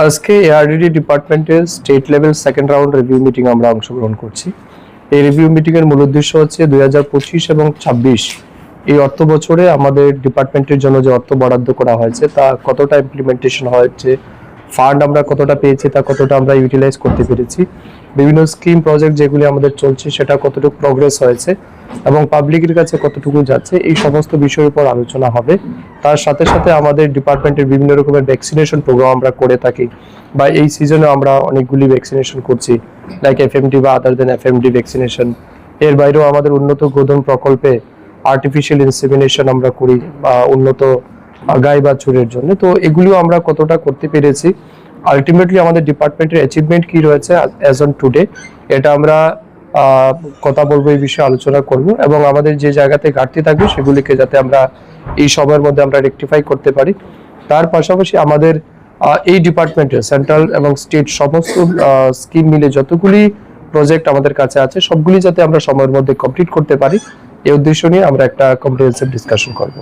আজকে এআরডিডি ডিপার্টমেন্টের state level second round review meeting আমরা অংশগ্রহণ করছি। এই রিভিউ মিটিং এর মূল উদ্দেশ্য হচ্ছে দু হাজার পঁচিশ এবং ছাব্বিশ। এই অর্থ বছরে আমাদের ডিপার্টমেন্টের জন্য যে অর্থ বরাদ্দ করা হয়েছে, তা কতটা ইমপ্লিমেন্টেশন হয়েছে ফান্ড আমরা কতটা পেয়েছি, তা কতটা আমরা ইউটিলাইজ করতে পেরেছি, বিভিন্ন স্কিম প্রজেক্ট যেগুলি আমাদের চলছে, সেটা কতটুকু প্রগ্রেস হয়েছে এবং পাবলিকের কাছে কতটুকু যাচ্ছে, এই সমস্ত বিষয়ের উপর আলোচনা হবে। তার সাথে সাথে আমাদের ডিপার্টমেন্টের বিভিন্ন রকমের ভ্যাকসিনেশন প্রোগ্রাম আমরা করে থাকি। বা এই সিজনে আমরা অনেকগুলি ভ্যাকসিনেশন করছি লাইক এফএমডি বা আদার দেন এফএমডি ভ্যাকসিনেশন এর বাইরেও আমাদের উন্নত গোধন প্রকল্পে আর্টিফিশিয়াল ইনসেমিনেশন আমরা করি, বা উন্নত গাই বাছুরের জন্য। তো এগুলিও আমরা কতটা করতে পেরেছি আলটিমেটলি আমাদের ডিপার্টমেন্টের অ্যাচিভমেন্ট কি রয়েছে অ্যাজ অন টুডে এটা আমরা কথা বলব এই বিষয়ে আলোচনা করব এবং আমাদের যে জায়গাতে ঘাটতি থাকবে সেগুলিকে যাতে আমরা এই সময়ের মধ্যে আমরা রেকটিফাই করতে পারি। তার পাশাপাশি আমাদের এই ডিপার্টমেন্টের সেন্ট্রাল এবং স্টেট সমস্ত স্কিম মিলে যতগুলি প্রজেক্ট আমাদের কাছে আছে, সবগুলি যাতে আমরা সময়ের মধ্যে কমপ্লিট করতে পারি এই উদ্দেশ্য নিয়ে আমরা একটা কম্প্রিহেন্সিভ ডিসকাশন করব।